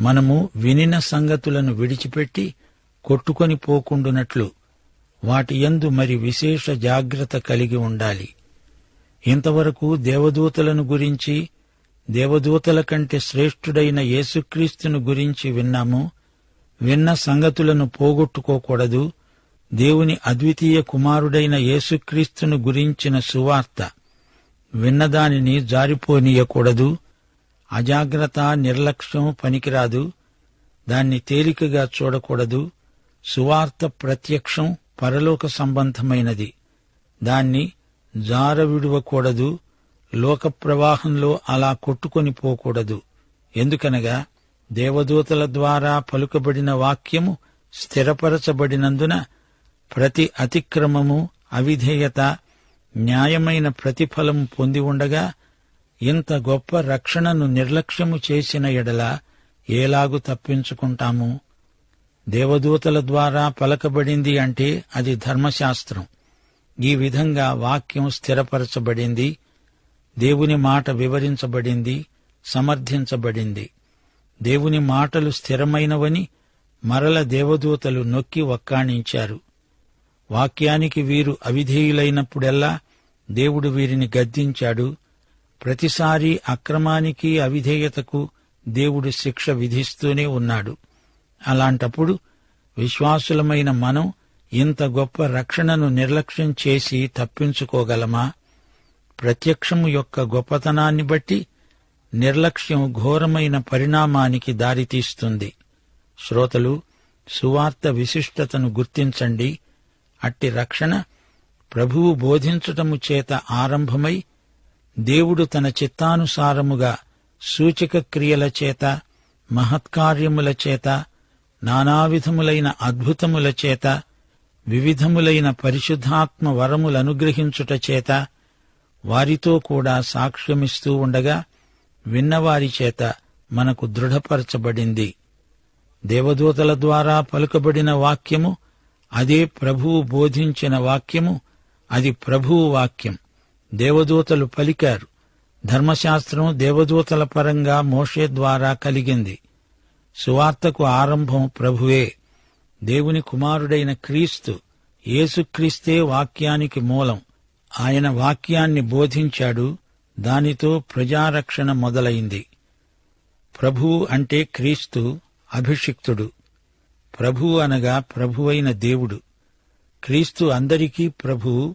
మనము వినిన సంగతులను విడిచిపెట్టి కొట్టుకొని పోకుండునట్లు వాటి యందు మరి విశేష జాగ్రత్త కలిగి ఉండాలి. ఇంతవరకు దేవదూతలను గురించి దేవదూతల కంటే శ్రేష్ఠుడైన యేసుక్రీస్తును గురించి విన్నాము. విన్న సంగతులను పోగొట్టుకోకూడదు. దేవుని అద్వితీయ కుమారుడైన యేసుక్రీస్తును గురించిన సువార్త విన్నదానిని జారిపోనీయకూడదు. అజాగ్రత్త నిర్లక్ష్యం పనికిరాదు. దాన్ని తేలికగా చూడకూడదు. సువార్త ప్రత్యక్షం పరలోక సంబంధమైనది. దాన్ని జార విడువకూడదు. లోక ప్రవాహంలో అలా కొట్టుకొని పోకూడదు. ఎందుకనగా దేవదూతల ద్వారా పలుకబడిన వాక్యము స్థిరపరచబడినందున ప్రతి అతిక్రమము అవిధేయత న్యాయమైన ప్రతిఫలం పొంది ఉండగా ఇంత గొప్ప రక్షణను నిర్లక్ష్యము చేసిన ఎడల ఏలాగు తప్పించుకుంటాము? దేవదూతల ద్వారా పలకబడింది అంటే అది ధర్మశాస్త్రం. ఈ విధంగా వాక్యం స్థిరపరచబడింది దేవుని మాట వివరించబడింది సమర్థించబడింది. దేవుని మాటలు స్థిరమైనవని మరల దేవదూతలు నొక్కి వక్కాణించారు. వాక్యానికి వీరు అవిధేయులైనప్పుడెల్లా దేవుడు వీరిని గద్దించాడు. ప్రతిసారి అక్రమానికి అవిధేయతకు దేవుడు శిక్ష విధిస్తూనే ఉన్నాడు. అలాంటప్పుడు విశ్వాసులమైన మనం ఇంత గొప్ప రక్షణను నిర్లక్ష్యం చేసి తప్పించుకోగలమా? ప్రత్యక్షము యొక్క గొప్పతనాన్ని బట్టి నిర్లక్ష్యం ఘోరమైన పరిణామానికి దారితీస్తుంది. శ్రోతలు సువార్త విశిష్టతను గుర్తించండి. అట్టి రక్షణ ప్రభువు బోధించటము చేత ఆరంభమై దేవుడు తన చిత్తానుసారముగా సూచక క్రియల చేత మహత్కార్యముల చేత నానావిధములైన అద్భుతముల చేత వివిధములైన పరిశుద్ధాత్మ వరములనుగ్రహించుట చేత వారితో కూడా సాక్ష్యమిస్తూ ఉండగా విన్నవారి చేత మనకు దృఢపరచబడింది. దేవదూతల ద్వారా పలుకబడిన వాక్యము అదే ప్రభువు బోధించిన వాక్యము అది ప్రభువు వాక్యం. దేవదూతలు పలికారు. ధర్మశాస్త్రం దేవదూతల పరంగా మోషే ద్వారా కలిగింది. సువార్తకు ఆరంభం ప్రభువే. దేవుని కుమారుడైన క్రీస్తు యేసుక్రీస్తే వాక్యానికి మూలం. ఆయన వాక్యాన్ని బోధించాడు. దానితో ప్రజారక్షణ మొదలైంది. ప్రభువు అంటే క్రీస్తు అభిషిక్తుడు. ప్రభువు అనగా ప్రభువైన దేవుడు. క్రీస్తు అందరికీ ప్రభువు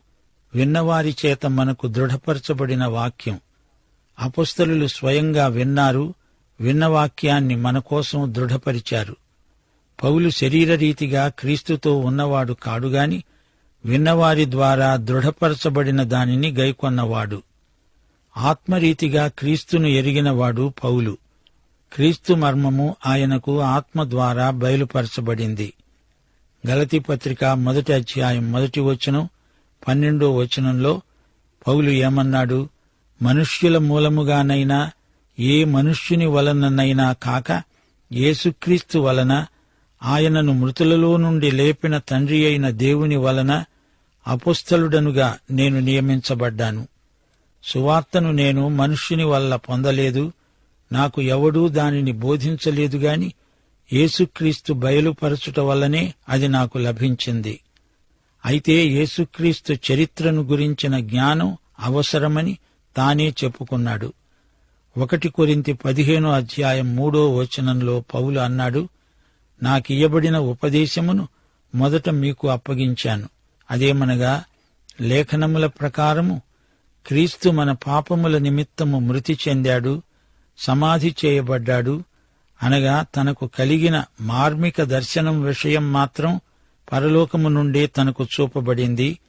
విన్నవారి చేత మనకు దృఢపరచబడిన వాక్యం. అపుస్తలు స్వయంగా విన్నారు విన్న వాక్యాన్ని మన కోసం దృఢపరిచారు. పౌలు శరీరరీతిగా క్రీస్తుతో ఉన్నవాడు కాడుగాని విన్నవారి ద్వారా దృఢపరచబడిన దానిని గైకొన్నవాడు. ఆత్మరీతిగా క్రీస్తును ఎరిగినవాడు పౌలు. క్రీస్తు మర్మము ఆయనకు ఆత్మ ద్వారా బయలుపరచబడింది. గలతి పత్రిక మొదటి అధ్యాయం మొదటి వచనం పన్నెండో వచనంలో పౌలు ఏమన్నాడు? మనుష్యుల మూలముగానైనా ఏ మనుష్యుని వలననైనా కాక యేసుక్రీస్తు వలన ఆయనను మృతులలో నుండి లేపిన తండ్రి అయిన దేవుని వలన అపుస్తలుడనుగా నేను నియమించబడ్డాను. సువార్తను నేను మనుష్యుని వల్ల పొందలేదు నాకు ఎవడూ దానిని బోధించలేదు గాని యేసుక్రీస్తు బయలుపరచుట వల్లనే అది నాకు లభించింది. అయితే యేసుక్రీస్తు చరిత్రను గురించిన జ్ఞానం అవసరమని తానే చెప్పుకున్నాడు. ఒకటి కొరింతి పదిహేనో అధ్యాయం మూడో వచనంలో పౌలు అన్నాడు నాకియ్యబడిన ఉపదేశమును మొదట మీకు అప్పగించాను. అదేమనగా లేఖనముల ప్రకారము క్రీస్తు మన పాపముల నిమిత్తము మృతి చెందాడు సమాధి చేయబడ్డాడు అనగా తనకు కలిగిన మార్మిక దర్శనం విషయం మాత్రం పరలోకము నుండే తనకు చూపబడింది.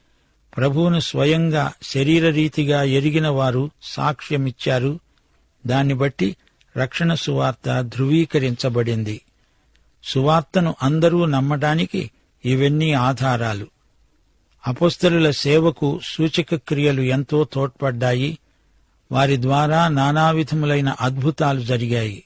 ప్రభువును స్వయంగా శరీరరీతిగా ఎరిగిన వారు సాక్ష్యమిచ్చారు. దాన్ని బట్టి రక్షణ సువార్త ధృవీకరించబడింది. సువార్తను అందరూ నమ్మడానికి ఇవన్నీ ఆధారాలు. అపస్తరుల సేవకు సూచక క్రియలు ఎంతో తోడ్పడ్డాయి. వారి ద్వారా నానావిధములైన అద్భుతాలు జరిగాయి.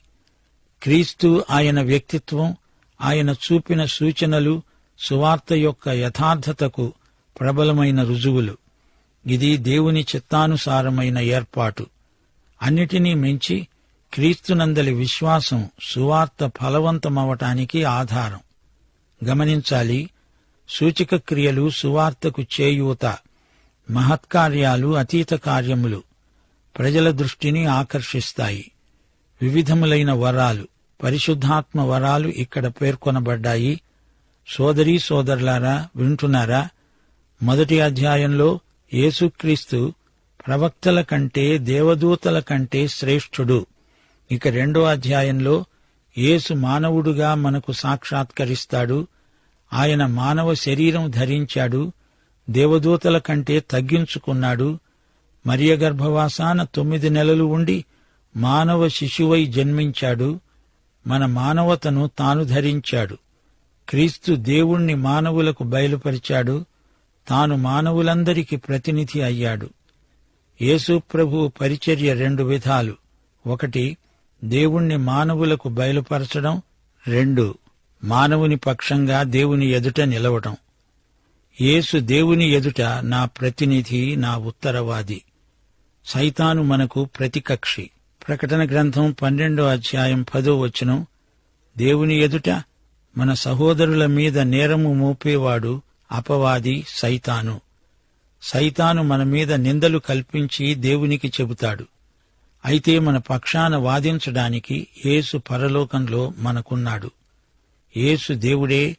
క్రీస్తు ఆయన వ్యక్తిత్వం ఆయన చూపిన సూచనలు సువార్త యొక్క యథార్థతకు ప్రబలమైన రుజువులు. ఇది దేవుని చిత్తానుసారమైన ఏర్పాటు. అన్నిటినీ మించి క్రీస్తునందలి విశ్వాసం సువార్త ఫలవంతమవటానికి ఆధారం. గమనించాలి సూచిక క్రియలు సువార్తకు చేయూత మహత్కార్యాలు అతీత కార్యములు ప్రజల దృష్టిని ఆకర్షిస్తాయి. వివిధములైన వరాలు పరిశుద్ధాత్మ వరాలు ఇక్కడ పేర్కొనబడ్డాయి. సోదరీ సోదరులారా వింటున్నారా? మొదటి అధ్యాయంలో యేసుక్రీస్తు ప్రవక్తల కంటే దేవదూతల కంటే శ్రేష్ఠుడు. ఇక రెండో అధ్యాయంలో యేసు మానవుడుగా మనకు సాక్షాత్కరిస్తాడు. ఆయన మానవ శరీరం ధరించాడు. దేవదూతల కంటే తగ్గించుకున్నాడు. మరియ గర్భవాసాన తొమ్మిది నెలలు ఉండి మానవ శిశువై జన్మించాడు. మన మానవతను తాను ధరించాడు. క్రీస్తు దేవుణ్ణి మానవులకు బయలుపరిచాడు. తాను మానవులందరికీ ప్రతినిధి అయ్యాడు. యేసు ప్రభు పరిచర్య రెండు విధాలు. ఒకటి దేవుణ్ణి మానవులకు బయలుపరచడం. రెండు మానవుని పక్షంగా దేవుని ఎదుట నిలవటం. యేసు దేవుని ఎదుట నా ప్రతినిధి నా ఉత్తరవాది. సైతాను మనకు ప్రతికక్షి. ప్రకటన గ్రంథం పన్నెండో అధ్యాయం పదో వచనం. దేవుని ఎదుట మన సహోదరుల మీద నేరము మోపేవాడు అపవాది సైతాను. సైతాను మన మీద నిందలు కల్పించి దేవునికి చెబుతాడు. అయితే మన పక్షాన వాదించడానికి యేసు పరలోకంలో మనకున్నాడు. యేసు దేవుడే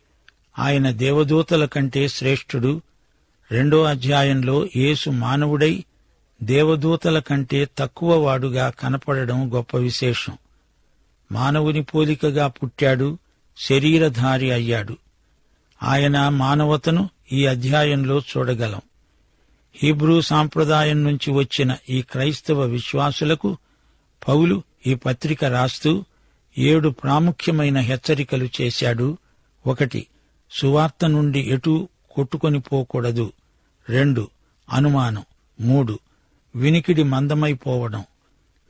ఆయన దేవదూతల కంటే శ్రేష్ఠుడు. రెండో అధ్యాయంలో యేసు మానవుడై దేవదూతల కంటే తక్కువ వాడుగా కనపడడం గొప్ప విశేషం. మానవుని పోలికగా పుట్టాడు శరీరధారి అయ్యాడు. ఆయన మానవతను ఈ అధ్యాయంలో చూడగలం. హీబ్రూ సాంప్రదాయం నుంచి వచ్చిన ఈ క్రైస్తవ విశ్వాసులకు పౌలు ఈ పత్రిక రాస్తూ ఏడు ప్రాముఖ్యమైన హెచ్చరికలు చేశాడు. ఒకటి సువార్త నుండి ఎటూ కొట్టుకొని పోకూడదు. రెండు అనుమానం. మూడు వినికిడి మందమైపోవడం.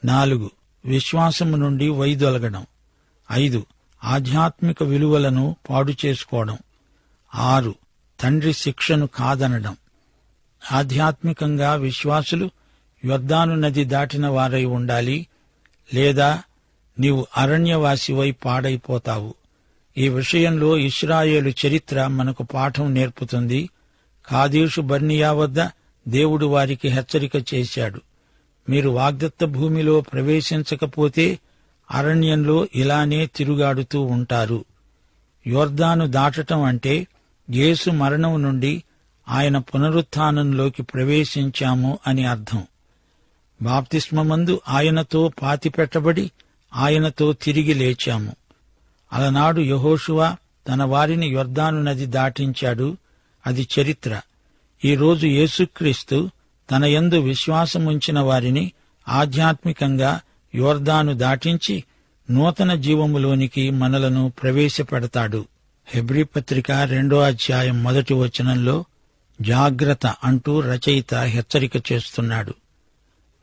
నాలుగు విశ్వాసము నుండి వైదొలగడం. ఐదు ఆధ్యాత్మిక విలువలను పాడు చేసుకోవడం. ఆరు తండ్రి శిక్షను కాదనడం. ఆధ్యాత్మికంగా విశ్వాసులు యొద్దాను నది దాటిన వారై ఉండాలి లేదా నీవు అరణ్యవాసివై పాడైపోతావు. ఈ విషయంలో ఇస్రాయేలు చరిత్ర మనకు పాఠం నేర్పుతుంది. కాదీషు బర్నియా వద్ద దేవుడు వారికి హెచ్చరిక చేశాడు. మీరు వాగ్దత్త భూమిలో ప్రవేశించకపోతే అరణ్యంలో ఇలానే తిరుగాడుతూ ఉంటారు. యోర్దాను దాటటం అంటే యేసు మరణం నుండి ఆయన పునరుత్థానంలోకి ప్రవేశించాము అని అర్థం. బాప్తిస్మమందు ఆయనతో పాతిపెట్టబడి ఆయనతో తిరిగి లేచాము. అలనాడు యహోషువ తన వారిని యొర్దాను నది దాటించాడు. అది చరిత్ర. ఈరోజు యేసుక్రీస్తు తన యందు విశ్వాసముంచిన వారిని ఆధ్యాత్మికంగా యోర్దాను దాటించి నూతన జీవములోనికి మనలను ప్రవేశపెడతాడు. హెబ్రి పత్రిక రెండో అధ్యాయం మొదటి వచనంలో జాగ్రత్త అంటూ రచయిత హెచ్చరిక చేస్తున్నాడు.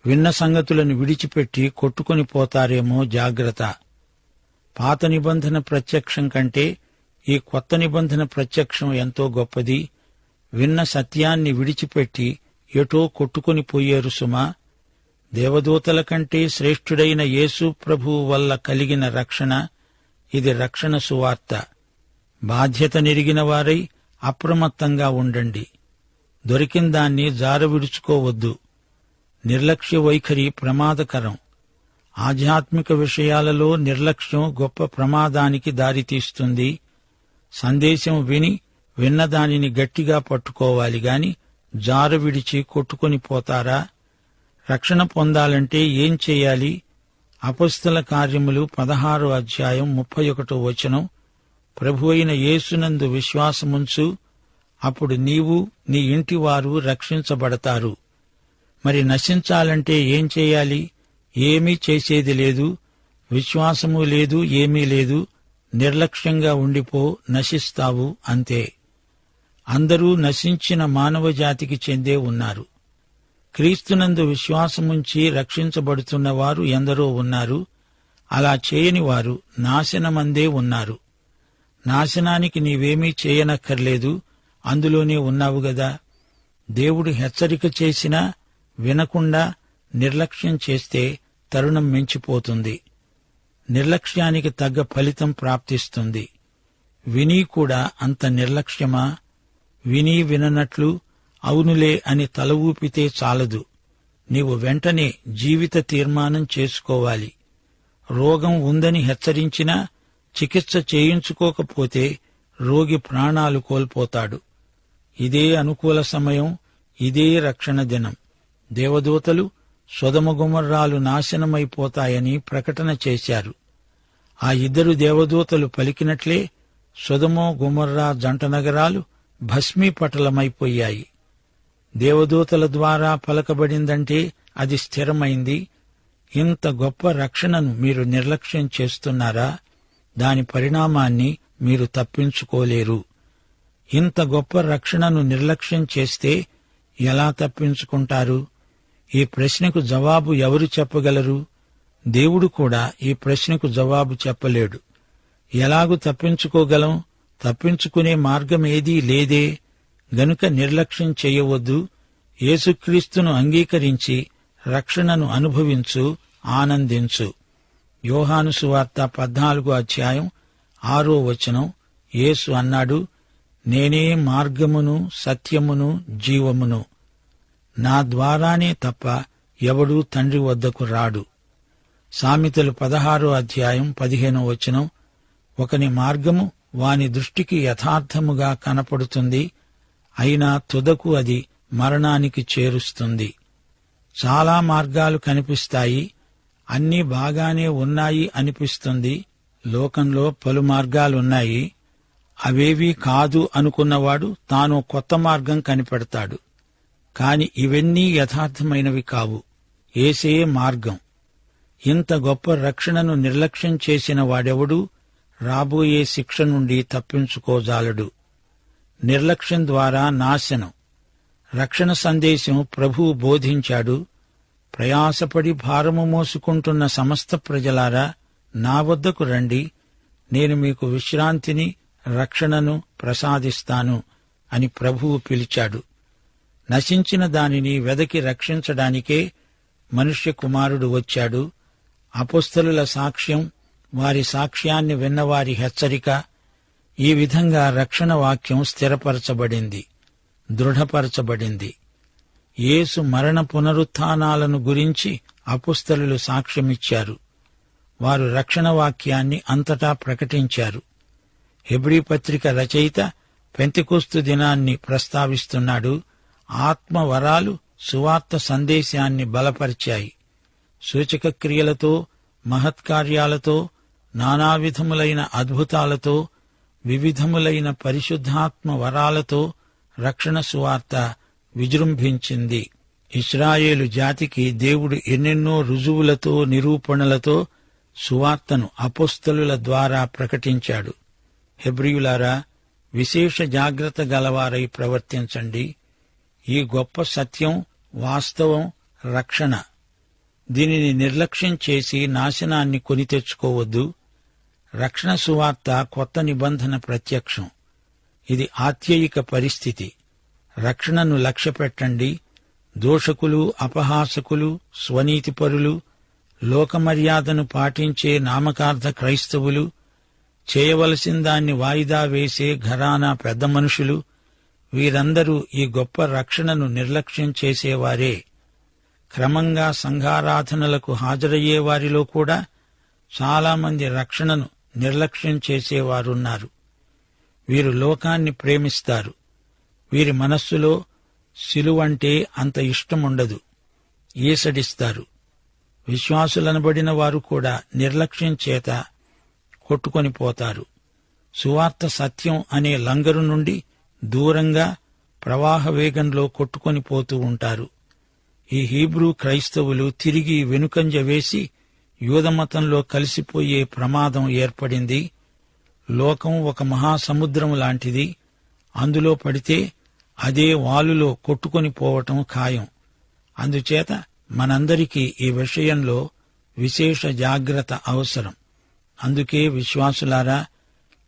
విన్న సంగతులను విడిచిపెట్టి కొట్టుకుని పోతారేమో జాగ్రత్త. పాత నిబంధన ప్రత్యక్షం కంటే ఈ కొత్త నిబంధన ప్రత్యక్షం ఎంతో గొప్పది. విన్న సత్యాన్ని విడిచిపెట్టి ఎటో కొట్టుకుని పోయేరు సుమా దేవదూతల కంటే శ్రేష్ఠుడైన యేసు ప్రభువు వల్ల కలిగిన రక్షణ ఇది రక్షణ సువార్త. బాధ్యత నెరిగిన వారై అప్రమత్తంగా ఉండండి. దొరికిన దాన్ని జారవిడుచుకోవద్దు నిర్లక్ష్య వైఖరి ప్రమాదకరం. ఆధ్యాత్మిక విషయాలలో నిర్లక్ష్యం గొప్ప ప్రమాదానికి దారితీస్తుంది. సందేశం విని విన్నదానిని గట్టిగా పట్టుకోవాలి గాని జారు విడిచి కొట్టుకొని పోతారా? రక్షణ పొందాలంటే ఏం చేయాలి? అపస్తుల కార్యములు పదహారో అధ్యాయం ముప్పై ఒకటో వచనం. ప్రభు అయిన యేసునందు విశ్వాసముంచు అప్పుడు నీవు నీ ఇంటివారు రక్షించబడతారు. మరి నశించాలంటే ఏం చేయాలి? ఏమీ చేసేది లేదు విశ్వాసము లేదు ఏమీ లేదు నిర్లక్ష్యంగా ఉండిపో నశిస్తావు అంతే. అందరూ నశించిన మానవ జాతికి చెందే ఉన్నారు. క్రీస్తునందు విశ్వాసముంచి రక్షించబడుతున్న వారు ఎందరో ఉన్నారు. అలా చేయని వారు నాశనమందే ఉన్నారు. నాశనానికి నీవేమీ చేయనక్కర్లేదు. అందులోనే ఉన్నావు గదా. దేవుడు హెచ్చరిక చేసినా వినకుండా నిర్లక్ష్యం చేస్తే తరుణం మించిపోతుంది. నిర్లక్ష్యానికి తగ్గ ఫలితం ప్రాప్తిస్తుంది. విని కూడా అంత నిర్లక్ష్యమా? విని విననట్లు అవునులే అని తల ఊపితే చాలదు. నీవు వెంటనే జీవిత తీర్మానం చేసుకోవాలి. రోగం ఉందని హెచ్చరించినా చికిత్స చేయించుకోకపోతే రోగి ప్రాణాలు కోల్పోతాడు. ఇదే అనుకూల సమయం ఇదే రక్షణ దినం. దేవదూతలు సుధమగుమర్రాలు నాశనమైపోతాయని ప్రకటన చేశారు. ఆ ఇద్దరు దేవదూతలు పలికినట్లే సుధమో గుమర్రా జంట నగరాలు భస్మీపటలమైపోయాయి. దేవదూతల ద్వారా పలకబడిందంటే అది స్థిరమైంది. ఇంత గొప్ప రక్షణను మీరు నిర్లక్ష్యం చేస్తున్నారా? దాని పరిణామాన్ని మీరు తప్పించుకోలేరు. ఇంత గొప్ప రక్షణను నిర్లక్ష్యం చేస్తే ఎలా తప్పించుకుంటారు? ఈ ప్రశ్నకు జవాబు ఎవరు చెప్పగలరు? దేవుడు కూడా ఈ ప్రశ్నకు జవాబు చెప్పలేడు. ఎలాగు తప్పించుకోగలం? తప్పించుకునే మార్గం ఏదీ లేదే. గనుక నిర్లక్ష్యం చేయవద్దు యేసుక్రీస్తును అంగీకరించి రక్షణను అనుభవించు ఆనందించు. యోహాను సువార్త పద్నాలుగో అధ్యాయం ఆరో వచనం యేసు అన్నాడు నేనే మార్గమును సత్యమును జీవమును. నా ద్వారానే తప్ప ఎవడూ తండ్రి వద్దకు రాడు. సామెతలు పదహారో అధ్యాయం పదిహేనో వచనం ఒకని మార్గము వాని దృష్టికి యథార్థముగా కనపడుతుంది అయినా తుదకు అది మరణానికి చేరుస్తుంది. చాలా మార్గాలు కనిపిస్తాయి. అన్నీ బాగానే ఉన్నాయి అనిపిస్తుంది. లోకంలో పలు మార్గాలున్నాయి. అవేవీ కాదు అనుకున్నవాడు తాను కొత్త మార్గం కనిపెడతాడు. కాని ఇవన్నీ యథార్థమైనవి కావు. ఏసే మార్గం. ఇంత గొప్ప రక్షణను నిర్లక్ష్యం చేసిన వాడెవడూ? రాబోయే శిక్ష నుండి తప్పించుకోజాలడు. నిర్లక్ష్యం ద్వారా నాశనం. రక్షణ సందేశం ప్రభువు బోధించాడు. ప్రయాసపడి భారము మోసుకుంటున్న సమస్త ప్రజలారా నా వద్దకు రండి. నేను మీకు విశ్రాంతిని రక్షణను ప్రసాదిస్తాను అని ప్రభువు పిలిచాడు. నశించిన దానిని వెదకి రక్షించడానికే మనుష్య కుమారుడు వచ్చాడు. అపుస్తలుల సాక్ష్యం వారి సాక్ష్యాన్ని విన్నవారి హెచ్చరిక ఈ విధంగా రక్షణ వాక్యం స్థిరపరచబడింది దృఢపరచబడింది. యేసు మరణ పునరుత్థానాలను గురించి అపుస్తలు సాక్ష్యమిచ్చారు. వారు రక్షణ వాక్యాన్ని అంతటా ప్రకటించారు. హెబ్రీ పత్రిక రచయిత పెంతికొస్తు దినాన్ని ప్రస్తావిస్తున్నాడు ఆత్మవరాలు సువార్త సందేశాన్ని బలపరిచాయి. సూచక క్రియలతో మహత్కార్యాలతో నానావిధములైన అద్భుతాలతో వివిధములైన పరిశుద్ధాత్మ వరాలతో రక్షణ సువార్త విజృంభించింది. ఇస్రాయేలు జాతికి దేవుడు ఎన్నెన్నో రుజువులతో నిరూపణలతో సువార్తను అపోస్తలుల ద్వారా ప్రకటించాడు. హెబ్రియులారా విశేష జాగ్రత్త గలవారై ప్రవర్తించండి. ఈ గొప్ప సత్యం వాస్తవం రక్షణ. దీనిని నిర్లక్ష్యం చేసి నాశనాన్ని కొని తెచ్చుకోవద్దు. రక్షణ సువార్త కొత్త నిబంధన ప్రత్యక్షం. ఇది ఆత్యయిక పరిస్థితి. రక్షణను లక్ష్యపెట్టండి. దోషకులు అపహాసకులు స్వనీతిపరులు లోకమర్యాదను పాటించే నామకార్థ క్రైస్తవులు చేయవలసిన దాన్ని వాయిదా వేసే ఘరానా పెద్ద మనుషులు వీరందరూ ఈ గొప్ప రక్షణను నిర్లక్ష్యం చేసేవారే. క్రమంగా సంఘారాధనలకు హాజరయ్యే వారిలో కూడా చాలామంది రక్షణను నిర్లక్ష్యం చేసేవారున్నారు. వీరు లోకాన్ని ప్రేమిస్తారు. వీరి మనస్సులో సిలువంటే అంత ఇష్టముండదు. ఈసడిస్తారు. విశ్వాసులనబడిన వారు కూడా నిర్లక్ష్యం చేత కొట్టుకొని పోతారు. సువార్త సత్యం అనే లంగరు నుండి దూరంగా ప్రవాహ వేగంలో కొట్టుకొని పోతూ ఉంటారు. ఈ హీబ్రూ క్రైస్తవులు తిరిగి వెనుకంజ వేసి యూదమతంలో కలిసిపోయే ప్రమాదం ఏర్పడింది. లోకం ఒక మహాసముద్రం లాంటిది. అందులో పడితే అదే వాలులో కొట్టుకొని పోవటం ఖాయం. అందుచేత మనందరికీ ఈ విషయంలో విశేష జాగ్రత్త అవసరం. అందుకే విశ్వాసులారా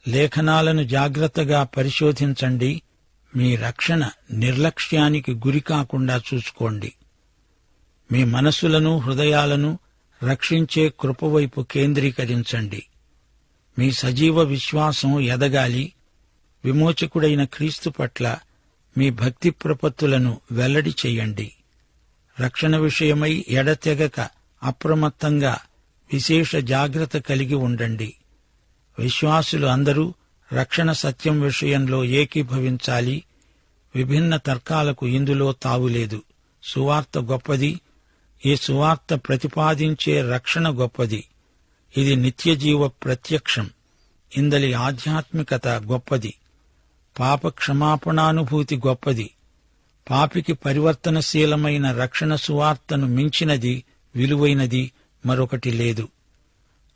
లేఖనాలను జాగ్రత్తగా పరిశోధించండి. మీ రక్షణ నిర్లక్ష్యానికి గురి కాకుండా చూసుకోండి. మీ మనస్సులను హృదయాలను రక్షించే కృపవైపు కేంద్రీకరించండి. మీ సజీవ విశ్వాసం ఎదగాలి. విమోచకుడైన క్రీస్తు పట్ల మీ భక్తి ప్రపత్తులను వెల్లడి చేయండి. రక్షణ విషయమై ఎడతెగక అప్రమత్తంగా విశేష జాగ్రత్త కలిగి ఉండండి. విశ్వాసులు అందరూ రక్షణ సత్యం విషయంలో ఏకీభవించాలి. విభిన్న తర్కాలకు ఇందులో తావులేదు. సువార్త గొప్పది. ఈ సువార్త ప్రతిపాదించే రక్షణ గొప్పది. ఇది నిత్యజీవ ప్రత్యక్షం. ఇందలి ఆధ్యాత్మికత గొప్పది. పాప క్షమాపణానుభూతి గొప్పది. పాపికి పరివర్తనశీలమైన రక్షణ సువార్తను మించినది విలువైనది మరొకటి లేదు.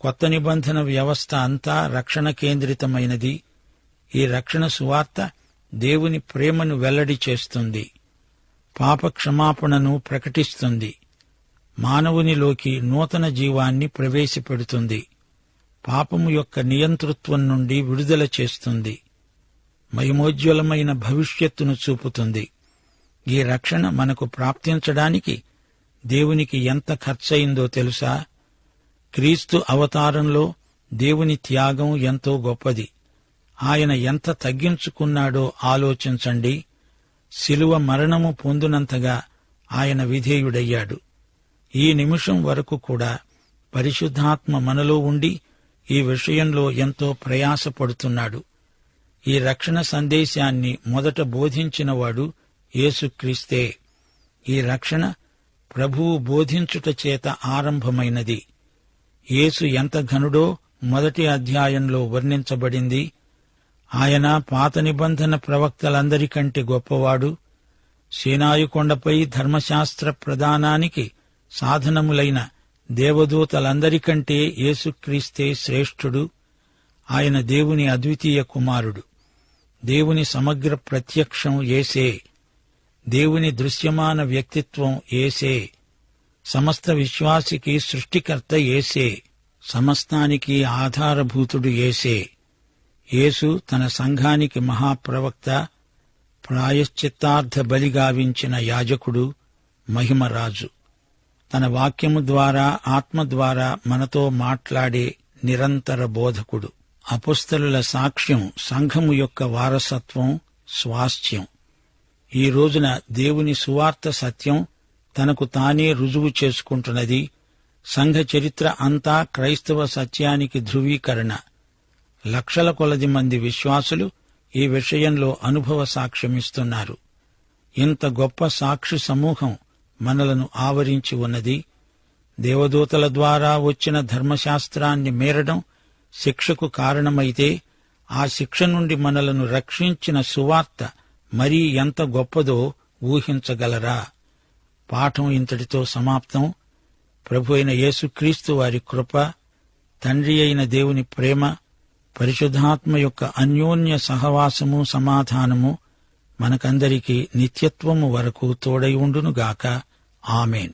కొత్త నిబంధన వ్యవస్థ అంతా రక్షణ కేంద్రితమైనది. ఈ రక్షణ సువార్త దేవుని ప్రేమను వెల్లడి చేస్తుంది. పాప క్షమాపణను ప్రకటిస్తుంది. మానవునిలోకి నూతన జీవాన్ని ప్రవేశపెడుతుంది. పాపము యొక్క నియంతృత్వం నుండి విడుదల చేస్తుంది. మయమోజ్వలమైన భవిష్యత్తును చూపుతుంది. ఈ రక్షణ మనకు ప్రాప్తించడానికి దేవునికి ఎంత ఖర్చయిందో తెలుసా? క్రీస్తు అవతారంలో దేవుని త్యాగం ఎంతో గొప్పది. ఆయన ఎంత తగ్గించుకున్నాడో ఆలోచించండి. శిలువ మరణము పొందునంతగా ఆయన విధేయుడయ్యాడు. ఈ నిమిషం వరకు కూడా పరిశుద్ధాత్మ మనలో ఉండి ఈ విషయంలో ఎంతో ప్రయాసపడుతున్నాడు. ఈ రక్షణ సందేశాన్ని మొదట బోధించినవాడు యేసుక్రీస్తే. ఈ రక్షణ ప్రభువు బోధించుట చేత ఆరంభమైనది. యేసు ఎంత ఘనుడో మొదటి అధ్యాయంలో వర్ణించబడింది. ఆయన పాత నిబంధన ప్రవక్తలందరికంటే గొప్పవాడు. సేనాయుకొండపై ధర్మశాస్త్ర ప్రదానానికి సాధనములైన దేవదూతలందరికంటే యేసుక్రీస్తే శ్రేష్ఠుడు ఆయన దేవుని అద్వితీయ కుమారుడు. దేవుని సమగ్ర ప్రత్యక్షం ఏసే దేవుని దృశ్యమాన వ్యక్తిత్వం ఏసే సమస్త విశ్వాసికి సృష్టికర్త ఏసే సమస్తానికి ఆధారభూతుడు ఏసే యేసు తన సంఘానికి మహాప్రవక్త ప్రాయశ్చిత్తార్థ బలిగావించిన యాజకుడు మహిమరాజు. తన వాక్యము ద్వారా ఆత్మ ద్వారా మనతో మాట్లాడే నిరంతర బోధకుడు. అపుస్తలుల సాక్ష్యం సంఘము యొక్క వారసత్వం స్వాస్థ్యం. ఈ రోజున దేవుని సువార్త సత్యం తనకు తానే రుజువు చేసుకుంటున్నది. సంఘ చరిత్ర అంతా క్రైస్తవ సత్యానికి ధృవీకరణ. లక్షల కొలది మంది విశ్వాసులు ఈ విషయంలో అనుభవ సాక్ష్యమిస్తున్నారు. ఇంత గొప్ప సాక్షి సమూహం మనలను ఆవరించి ఉన్నది. దేవదూతల ద్వారా వచ్చిన ధర్మశాస్త్రాన్ని మేరడం శిక్షకు కారణమైతే ఆ శిక్ష నుండి మనలను రక్షించిన సువార్త మరీ ఎంత గొప్పదో ఊహించగలరా? పాఠం ఇంతటితో సమాప్తం. ప్రభు అయిన యేసుక్రీస్తు వారి కృప తండ్రి అయిన దేవుని ప్రేమ పరిశుద్ధాత్మ యొక్క అన్యోన్య సహవాసము సమాధానము మనకందరికీ నిత్యత్వము వరకు తోడై ఉండునుగాక. ఆమెన్.